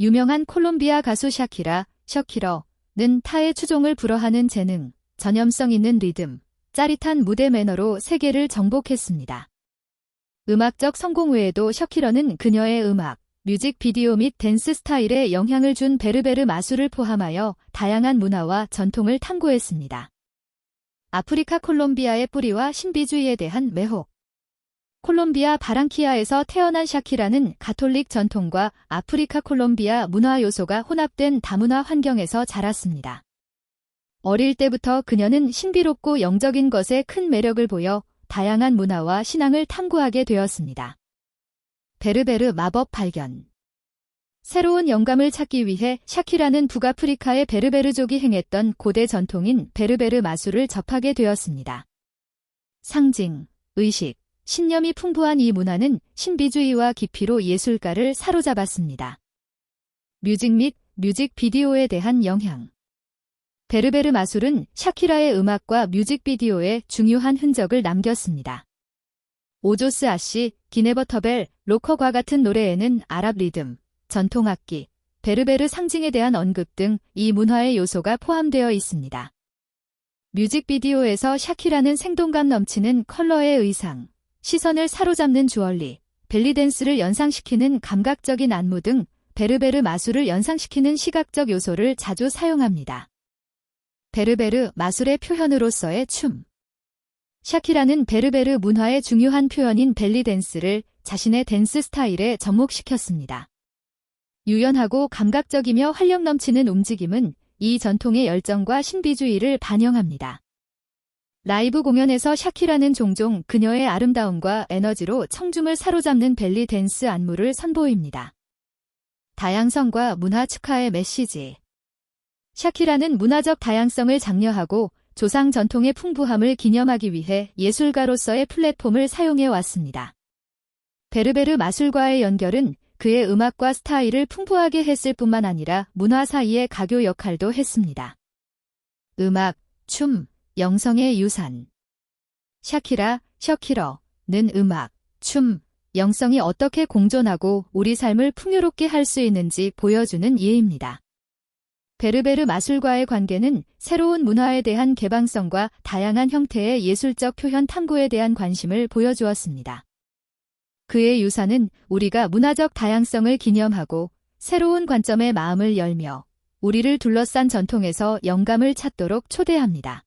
유명한 콜롬비아 가수 샤키라, 셔키러는 타의 추종을 불허하는 재능, 전염성 있는 리듬, 짜릿한 무대 매너로 세계를 정복했습니다. 음악적 성공 외에도 셔키러는 그녀의 음악, 뮤직비디오 및 댄스 스타일에 영향을 준 베르베르 마술을 포함하여 다양한 문화와 전통을 탐구했습니다. 아프리카 콜롬비아의 뿌리와 신비주의에 대한 매혹 콜롬비아 바랑키아에서 태어난 샤키라는 가톨릭 전통과 아프리카 콜롬비아 문화 요소가 혼합된 다문화 환경에서 자랐습니다. 어릴 때부터 그녀는 신비롭고 영적인 것에 큰 매력을 보여 다양한 문화와 신앙을 탐구하게 되었습니다. 베르베르 마법 발견 새로운 영감을 찾기 위해 샤키라는 북아프리카의 베르베르족이 행했던 고대 전통인 베르베르 마술을 접하게 되었습니다. 상징, 의식, 신념이 풍부한 이 문화는 신비주의와 깊이로 예술가를 사로잡았습니다. 뮤직 및 뮤직 비디오에 대한 영향 베르베르 마술은 샤키라의 음악과 뮤직비디오에 중요한 흔적을 남겼습니다. 오조스 아씨, 기네버터벨, 로커과 같은 노래에는 아랍 리듬, 전통악기, 베르베르 상징에 대한 언급 등 이 문화의 요소가 포함되어 있습니다. 뮤직비디오에서 샤키라는 생동감 넘치는 컬러의 의상, 시선을 사로잡는 주얼리, 벨리댄스를 연상시키는 감각적인 안무 등 베르베르 마술을 연상시키는 시각적 요소를 자주 사용합니다. 베르베르 마술의 표현으로서의 춤 샤키라는 베르베르 문화의 중요한 표현인 벨리댄스를 자신의 댄스 스타일에 접목시켰습니다. 유연하고 감각적이며 활력 넘치는 움직임은 이 전통의 열정과 신비주의를 반영합니다. 라이브 공연에서 샤키라는 종종 그녀의 아름다움과 에너지로 청중을 사로잡는 벨리 댄스 안무를 선보입니다. 다양성과 문화 축하의 메시지 샤키라는 문화적 다양성을 장려하고 조상 전통의 풍부함을 기념하기 위해 예술가로서의 플랫폼을 사용해 왔습니다. 베르베르 마술과의 연결은 그의 음악과 스타일을 풍부하게 했을 뿐만 아니라 문화 사이의 가교 역할도 했습니다. 음악, 춤, 영성의 유산. 샤키라, 셔키러는 음악, 춤, 영성이 어떻게 공존하고 우리 삶을 풍요롭게 할 수 있는지 보여주는 예입니다. 베르베르 마술과의 관계는 새로운 문화에 대한 개방성과 다양한 형태의 예술적 표현 탐구에 대한 관심을 보여주었습니다. 그의 유산은 우리가 문화적 다양성을 기념하고 새로운 관점의 마음을 열며 우리를 둘러싼 전통에서 영감을 찾도록 초대합니다.